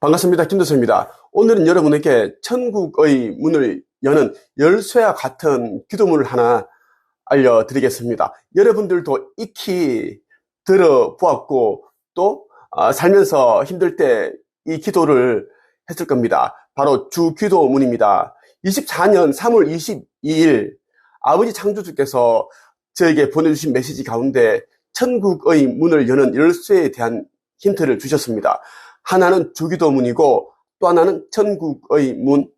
반갑습니다. 김도서입니다. 오늘은 여러분에게 천국의 문을 여는 열쇠와 같은 기도문을 하나 알려드리겠습니다. 여러분들도 익히 들어보았고 또 아, 살면서 힘들 때 이 기도를 했을 겁니다. 바로 주 기도문입니다. 24년 3월 22일 아버지 창조주께서 저에게 보내주신 메시지 가운데 천국의 문을 여는 열쇠에 대한 힌트를 주셨습니다. 하나는 주기도문이고 또 하나는 천국의 문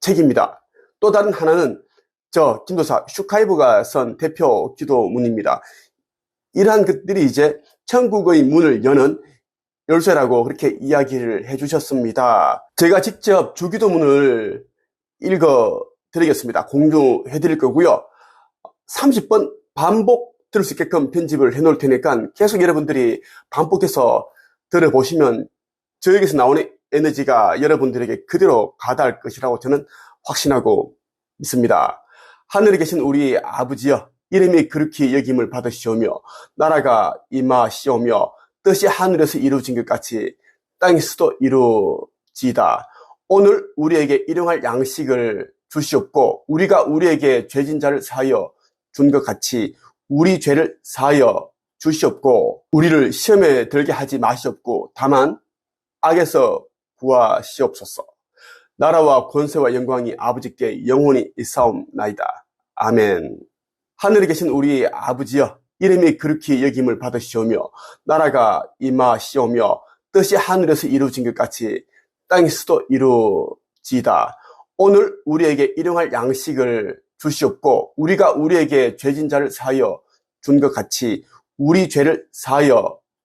책입니다. 또 다른 하나는 저 김도사 슈카이브가 쓴 대표 기도문입니다. 이러한 것들이 이제 천국의 문을 여는 열쇠라고 그렇게 이야기를 해주셨습니다. 제가 직접 주기도문을 읽어 드리겠습니다. 공유해 드릴 거고요. 30번 반복 들을 수 있게끔 편집을 해 놓을 테니까 계속 여러분들이 반복해서 들어보시면 저에게서 나오는 에너지가 여러분들에게 그대로 가닿을 것이라고 저는 확신하고 있습니다. 하늘에 계신 우리 아버지여, 이름이 그렇게 여김을 받으시오며, 나라가 임하시오며, 뜻이 하늘에서 이루어진 것 같이 땅에서도 이루어지다. 오늘 우리에게 일용할 양식을 주시옵고, 우리가 우리에게 죄진 자를 사하여 준 것 같이 우리 죄를 사하여 주시옵고, 우리를 시험에 들게 하지 마시옵고, 다만 악에서 구하시옵소서. 나라와 권세와 영광이 아버지께 영원히 있사옵나이다. 아멘. 하늘에 계신 우리 아버지여, 이름이 그렇게 여김을 받으시오며, 나라가 임하시오며, 뜻이 하늘에서 이루어진 것 같이 땅에서도 이루어지다. 오늘 우리에게 일용할 양식을 주시옵고, 우리가 우리에게 죄진 자를 사하여 준 것 같이 우리 죄를 사하여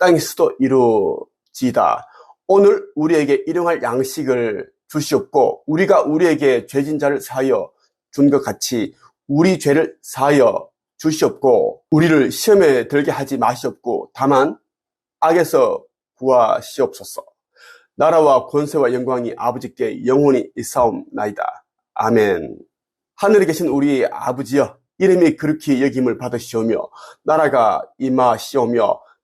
땅에서도 이루어지다. 오늘 우리에게 일용할 양식을 주시옵고 우리가 우리에게 죄진 자를 사하여 준 것 같이 우리 죄를 사하여 주시옵고 우리를 시험에 들게 하지 마시옵고 다만 악에서 구하시옵소서. 나라와 권세와 영광이 아버지께 영원히 있사옵나이다. 아멘. 하늘에 계신 우리 아버지여 이름이 그렇게 여김을 받으시오며 나라가 임하시오며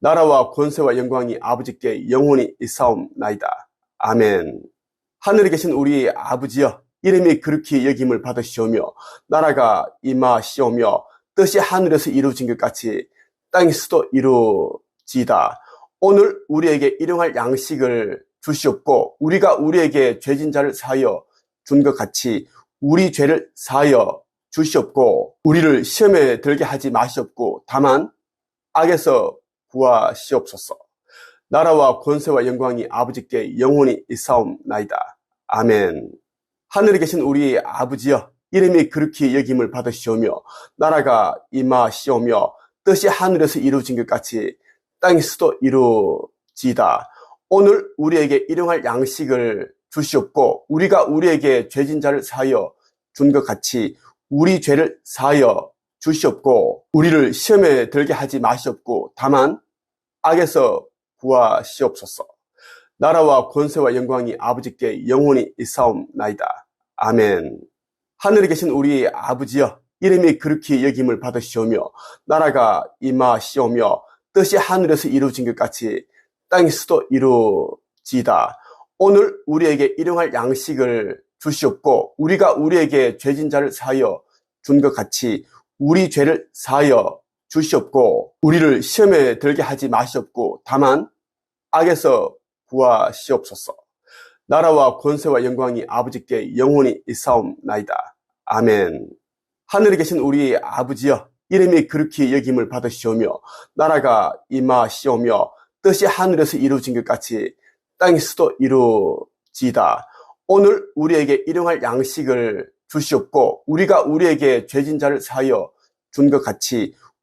나라와 권세와 영광이 아버지께 영원히 있사옵나이다. 아멘. 하늘에 계신 우리 아버지여 이름이 그렇게 여김을 받으시오며 나라가 임하시오며 뜻이 하늘에서 이루어진 것 같이 땅에서도 이루어지다. 오늘 우리에게 일용할 양식을 주시옵고 우리가 우리에게 죄진 자를 사하여 준 것 같이 우리 죄를 사하여 주시옵고 우리를 시험에 들게 하지 마시옵고 다만 악에서 구하시옵소서. 나라와 권세와 영광이 아버지께 영원히 있사옵나이다. 아멘. 하늘에 계신 우리 아버지여 이름이 그렇게 여김을 받으시오며 나라가 임하시오며 뜻이 하늘에서 이루어진 것 같이 땅에서도 이루어지다. 오늘 우리에게 일용할 양식을 주시옵고 우리가 우리에게 죄진 자를 사하여 준 것 같이 우리 죄를 사하여 주시옵고 우리를 시험에 들게 하지 마시옵고 다만 악에서 구하시옵소서. 나라와 권세와 영광이 아버지께 영원히 있사옵나이다. 아멘. 하늘에 계신 우리 아버지여 이름이 그렇게 여김을 받으시오며 나라가 임하시오며 뜻이 하늘에서 이루어진 것 같이 땅에서도 이루어지다. 오늘 우리에게 일용할 양식을 주시옵고 우리가 우리에게 죄진 자를 사하여 준 것 같이 우리 죄를 사하여 주시옵고 우리를 시험에 들게 하지 마시옵고 다만 악에서 구하시옵소서. 나라와 권세와 영광이 아버지께 영원히 있사옵나이다. 아멘. 하늘에 계신 우리 아버지여 이름이 그렇게 여김을 받으시오며 나라가 임하시오며 뜻이 하늘에서 이루어진 것 같이 땅에서도 이루어지다. 오늘 우리에게 일용할 양식을 주시옵고 우리가 우리에게 죄진 자를 사하여 준 것 같이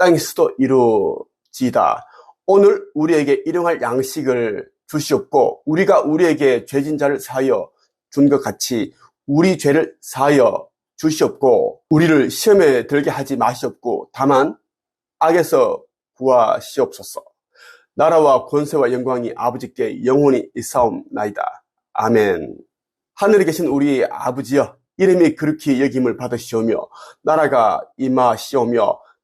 땅에서도 이루어지다. 오늘 우리에게 일용할 양식을 주시옵고 우리가 우리에게 죄진 자를 사하여 준 것 같이 우리 죄를 사하여 주시옵고 우리를 시험에 들게 하지 마시옵고 다만 악에서 구하시옵소서. 나라와 권세와 영광이 아버지께 영원히 있사옵나이다. 아멘. 하늘에 계신 우리 아버지여, 이름이 그렇게 여김을 받으시오며, 나라가 임하시오며,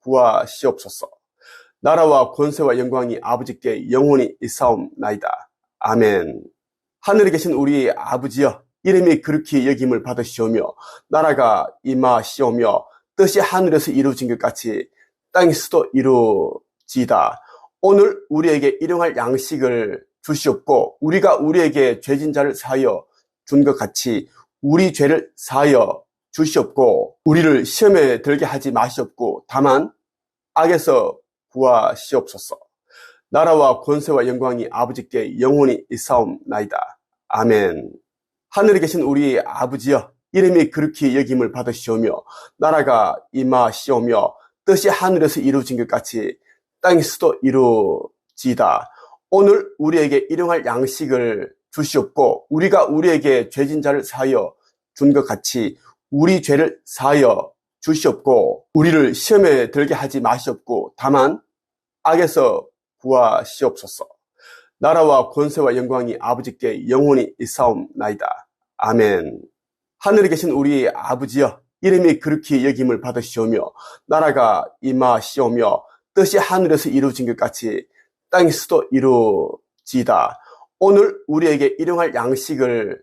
구하시옵소서. 나라와 권세와 영광이 아버지께 영원히 있사옵나이다. 아멘. 하늘에 계신 우리 아버지여, 이름이 그렇게 여김을 받으시오며, 나라가 임하시오며, 뜻이 하늘에서 이루어진 것 같이 땅에서도 이루어지다. 오늘 우리에게 일용할 양식을 주시옵고, 우리가 우리에게 죄진 자를 사하여 준 것 같이 우리 죄를 사하여 주시옵고, 우리를 시험에 들게 하지 마시옵고, 다만 악에서 구하시옵소서. 나라와 권세와 영광이 아버지께 영원히 있사옵나이다. 아멘. 하늘에 계신 우리 아버지여, 이름이 그렇게 여김을 받으시오며, 나라가 임하시오며, 뜻이 하늘에서 이루어진 것 같이 땅에서도 이루어지다. 오늘 우리에게 일용할 양식을 주시옵고, 우리가 우리에게 죄진 자를 사하여 준 것 같이 우리 죄를 사하여 주시옵고, 우리를 시험에 들게 하지 마시옵고, 다만 악에서 구하시옵소서. 나라와 권세와 영광이 아버지께 영원히 있사옵나이다. 아멘. 하늘에 계신 우리 아버지여, 이름이 그렇게 여김을 받으시오며, 나라가 임하시오며, 뜻이 하늘에서 이루어진 것 같이 땅에서도 이루어지다. 오늘 우리에게 일용할 양식을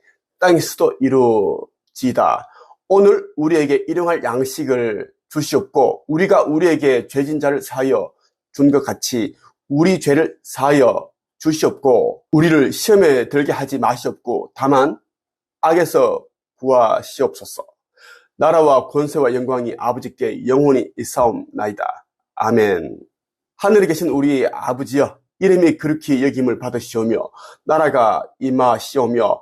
땅에서도 이루어지다. 오늘 우리에게 일용할 양식을 주시옵고, 우리가 우리에게 죄진 자를 사하여 준 것 같이 우리 죄를 사하여 주시옵고, 우리를 시험에 들게 하지 마시옵고, 다만 악에서 구하시옵소서. 나라와 권세와 영광이 아버지께 영원히 있사옵나이다. 아멘. 하늘에 계신 우리 아버지여, 이름이 그렇게 여김을 받으시오며, 나라가 임하시오며,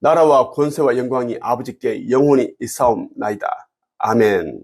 나라와 권세와 영광이 아버지께 영원히 있사옵나이다. 아멘.